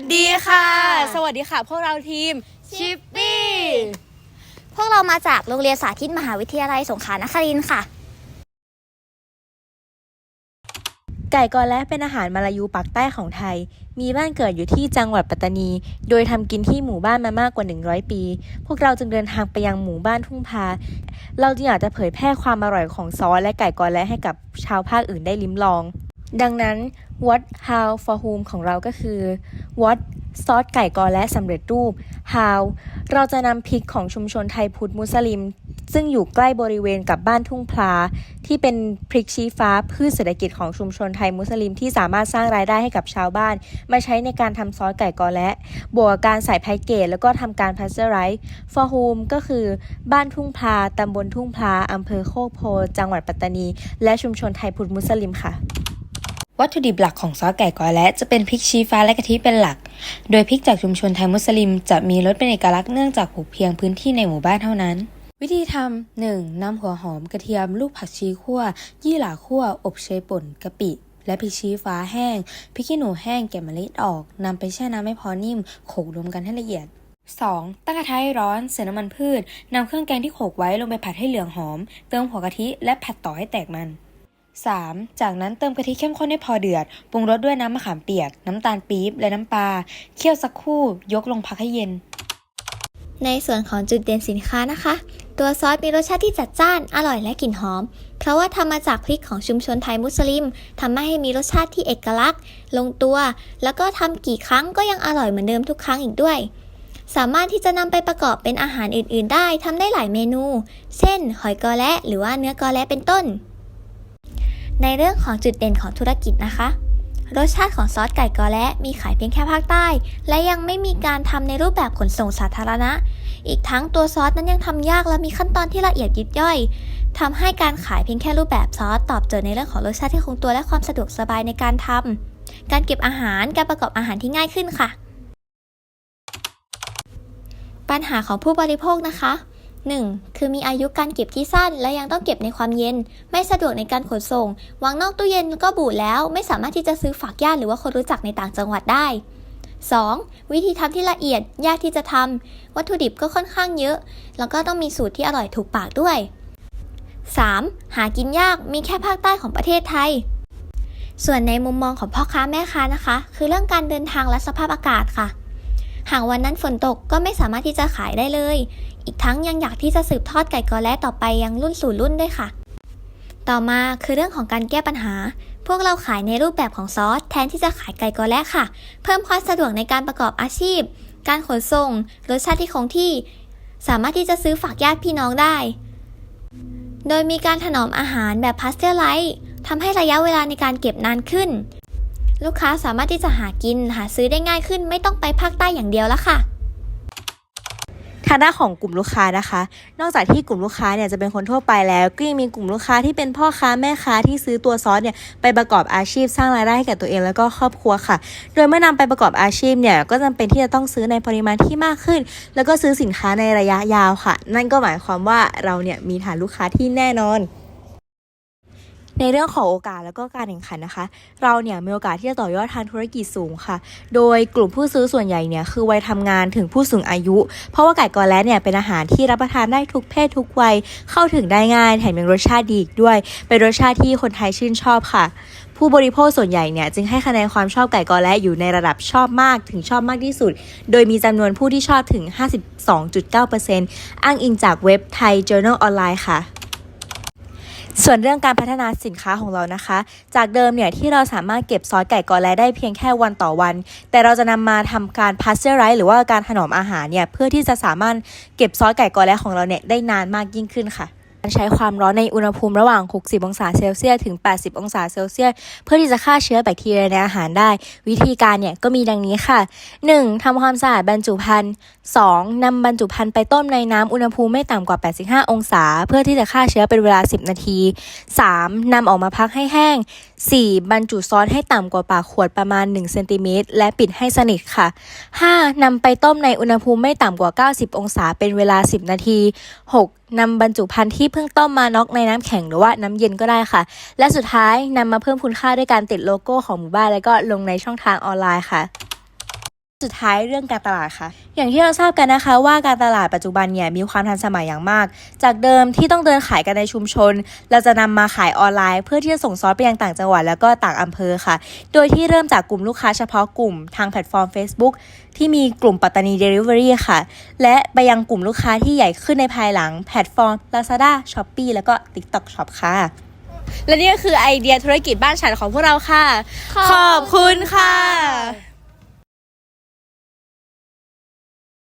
สดีค่ะ สวัสดีค่ะ พวกเราทีมชิปปี้พวกเรามาจากโรงเรียนสาธิตมหาวิทยาลัยสงขลานครินทร์ค่ะ ไก่กอและเป็นอาหารมาลายูปากใต้ของไทย มีบ้านเกิดอยู่ที่จังหวัดปัตตานี โดยทำกินที่หมู่บ้านมามากกว่า 100 ปี พวกเราจึงเดินทางไปยังหมู่บ้านทุ่งพา เราจึงอยากจะเผยแพร่ความอร่อยของซอสและไก่กอและให้กับชาวภาคอื่นได้ลิ้มลอง ดังนั้น what how for whom ของเราก็คือ what ซอสไก่กอและสำเร็จรูป how เราจะนำพริกของชุมชนไทยพุทธมุสลิม ซึ่งอยู่ใกล้บริเวณกับบ้านทุ่งพลา ที่เป็นพริกชี้ฟ้าพืชเศรษฐกิจของชุมชนไทยมุสลิม ที่สามารถสร้างรายได้ให้กับชาวบ้าน มาใช้ในการทำซอสไก่กอและ บวกการใส่แพ็กเกจแล้วก็ทำการพาสเจอร์ไรส์ for whom ก็คือบ้านทุ่งพลาตำบลทุ่งพลาอำเภอโคกโพจังหวัดปัตตานี และชุมชนไทยพุทธมุสลิมค่ะ วัตถุดิบหลักของซอสไก่กอและจะเป็นพริกชี้ฟ้าและกะทิเป็นหลัก โดยพริกจากชุมชนไทยมุสลิม จะมีรสเป็นเอกลักษณ์เนื่องจากปลูกเพียงพื้นที่ในหมู่บ้านเท่านั้น วิธีทำ 1. นำหัวหอมกระเทียม ลูกผักชีคั่ว ยี่หร่าคั่ว อบเชยป่นกะปิ และพริกชี้ฟ้าแห้งพริกขี้หนูแห้งแกะเมล็ดออกนำไปแช่น้ำให้พอนิ่มโขลกรวมกันให้ละเอียด 2. ตั้งกระทะให้ร้อนใส่น้ำมันพืชนำเครื่องแกงที่โขลกไว้ลงไปผัดให้เหลืองหอม เติมหัวกะทิและผัดต่อให้แตกมัน 3. จากนั้นเติมกะทิเข้มข้นให้พอเดือด ปรุงรสด้วยน้ำมะขามเปียก น้ำตาลปี๊บ และน้ำปลา เคี่ยวสักครู่ ยกลงพักให้เย็น ในส่วนของจุดเด่นสินค้านะคะ ตัวซอสมีรสชาติที่จัดจ้าน อร่อยและกลิ่นหอม เพราะว่าทำมาจากพริกของชุมชนไทยมุสลิมทำให้มีรสชาติที่เอกลักษณ์ ลงตัว แล้วก็ทำกี่ครั้งก็ยังอร่อยเหมือนเดิมทุกครั้งอีกด้วยสามารถที่จะนำไปประกอบเป็นอาหารอื่น ๆ ได้ทำได้หลายเมนู เช่น หอยกอและหรือว่าเนื้อกอและเป็นต้น ในเรื่องของจุดเด่นของธุรกิจนะคะ รสชาติของซอสไก่กอและมีขายเพียงแค่ภาคใต้ และยังไม่มีการทำในรูปแบบขนส่งสาธารณะ อีกทั้งตัวซอสนั้นยังทำยากและมีขั้นตอนที่ละเอียดยิบย่อยทำให้การขายเพียงแค่รูปแบบซอสตอบโจทย์ในเรื่องของรสชาติที่คงตัวและความสะดวกสบายในการทำการเก็บอาหารการประกอบอาหารที่ง่ายขึ้นค่ะ ปัญหาของผู้บริโภคนะคะ 1. คือมีอายุการเก็บที่สั้น และยังต้องเก็บในความเย็น ไม่สะดวกในการขนส่ง วางนอกตู้เย็นก็บูดแล้ว ไม่สามารถที่จะซื้อฝากญาติหรือว่าคนรู้จักในต่างจังหวัดได้ 2. วิธีทำที่ละเอียดยากที่จะทำวัตถุดิบก็ค่อนข้างเยอะ แล้วก็ต้องมีสูตรที่อร่อยถูกปากด้วย 3. หากินยากมีแค่ภาคใต้ของประเทศไทย ส่วนในมุมมองของพ่อค้าแม่ค้านะคะ คือเรื่องการเดินทางและสภาพอากาศค่ะ หากวันนั้นฝนตกก็ไม่สามารถที่จะขายได้เลย อีกทั้งยังอยากที่จะสืบทอดไก่กอและต่อไปยังรุ่นสู่รุ่นด้วยค่ะ ต่อมาคือเรื่องของการแก้ปัญหา พวกเราขายในรูปแบบของซอสแทนที่จะขายไก่กอและค่ะ เพิ่มความสะดวกในการประกอบอาชีพ การขนส่ง รสชาติที่คงที่ สามารถที่จะซื้อฝากญาติพี่น้องได้ โดยมีการถนอมอาหารแบบพาสเทอร์ไลท์ทำให้ระยะเวลาในการเก็บนานขึ้น ลูกค้าสามารถที่จะหากินหาซื้อได้ง่ายขึ้น ไม่ต้องไปภาคใต้อย่างเดียวแล้วค่ะ ทางด้านของกลุ่มลูกค้านะคะ นอกจากที่กลุ่มลูกค้าเนี่ยจะเป็นคนทั่วไปแล้ว ก็ยังมีกลุ่มลูกค้าที่เป็นพ่อค้าแม่ค้าที่ซื้อตัวซอสเนี่ยไปประกอบอาชีพสร้างรายได้ให้กับตัวเองแล้วก็ครอบครัวค่ะ โดยเมื่อนำไปประกอบอาชีพเนี่ยก็จำเป็นที่จะต้องซื้อในปริมาณที่มากขึ้น แล้วก็ซื้อสินค้าในระยะยาวค่ะ นั่นก็หมายความว่าเราเนี่ยมีฐานลูกค้าที่แน่นอน ในเรื่องของโอกาสแล้วก็การแข่งขันนะคะ เราเนี่ยมีโอกาสที่จะต่อยอดทางธุรกิจสูงค่ะ โดยกลุ่มผู้ซื้อส่วนใหญ่เนี่ยคือวัยทำงานถึงผู้สูงอายุ เพราะว่าไก่กอและเนี่ยเป็นอาหารที่รับประทานได้ทุกเพศทุกวัยเข้าถึงได้ง่ายแถมยังรสชาติดีอีกด้วย เป็นรสชาติที่คนไทยชื่นชอบค่ะ ผู้บริโภคส่วนใหญ่เนี่ยจึงให้คะแนนความชอบไก่กอและอยู่ในระดับชอบมากถึงชอบมากที่สุด โดยมีจำนวนผู้ที่ชอบถึง 52.9%อ้างอิงจากเว็บไทย Journal Online ค่ะ ส่วนเรื่องการพัฒนาสินค้าของเรานะคะ จากเดิมเนี่ยที่เราสามารถเก็บซอสไก่กอแลได้เพียงแค่วันต่อวัน แต่เราจะนำมาทำการพาสเจอร์ไรส์หรือว่าการถนอมอาหารเนี่ยเพื่อที่จะสามารถเก็บซอสไก่กอแลของเราเนี่ยได้นานมากยิ่งขึ้นค่ะ การใช้ความร้อนในอุณหภูมิระหว่าง 60 องศาเซลเซียสถึง 80 องศาเซลเซียส เพื่อที่จะฆ่าเชื้อแบคทีเรียในอาหารได้ วิธีการเนี่ยก็มีดังนี้ค่ะ 1. ทำความสะอาดบรรจุภัณฑ์ 2. นำบรรจุภัณฑ์ไปต้มในน้ำอุณหภูมิไม่ต่ำกว่า 85 องศา เพื่อที่จะฆ่าเชื้อเป็นเวลา 10 นาที 3. นำออกมาพักให้แห้ง 4. บรรจุซอสให้ต่ำกว่าปากขวดประมาณ1เซนติเมตรและปิดให้สนิทค่ะ 5. นำไปต้มในอุณหภูมิไม่ต่ำกว่า 90 องศาเป็นเวลา 10 นาที 6. นำบรรจุภัณฑ์ที่เพิ่งต้มมาน็อกในน้ำแข็งหรือว่าน้ำเย็นก็ได้ค่ะ และสุดท้ายนำมาเพิ่มคุณค่าด้วยการติดโลโก้ของหมู่บ้านแล้วก็ลงในช่องทางออนไลน์ค่ะ สุดท้ายเรื่องการตลาดค่ะ อย่างที่เราทราบกันนะคะว่าการตลาดปัจจุบันเนี่ยมีความทันสมัยอย่างมาก จากเดิมที่ต้องเดินขายกันในชุมชน เราจะนำมาขายออนไลน์ เพื่อที่จะส่งซอสไปยังต่างจังหวัดแล้วก็ต่างอำเภอค่ะ โดยที่เริ่มจากกลุ่มลูกค้าเฉพาะกลุ่มทางแพลตฟอร์ม Facebook ที่มีกลุ่มปัตตานี Delivery ค่ะ และไปยังกลุ่มลูกค้าที่ใหญ่ขึ้นในภายหลังแพลตฟอร์ม Lazada Shopee แล้วก็ TikTok Shop ค่ะ และนี่ก็คือไอเดียธุรกิจบ้านฉันของพวกเราค่ะ ขอบคุณค่ะ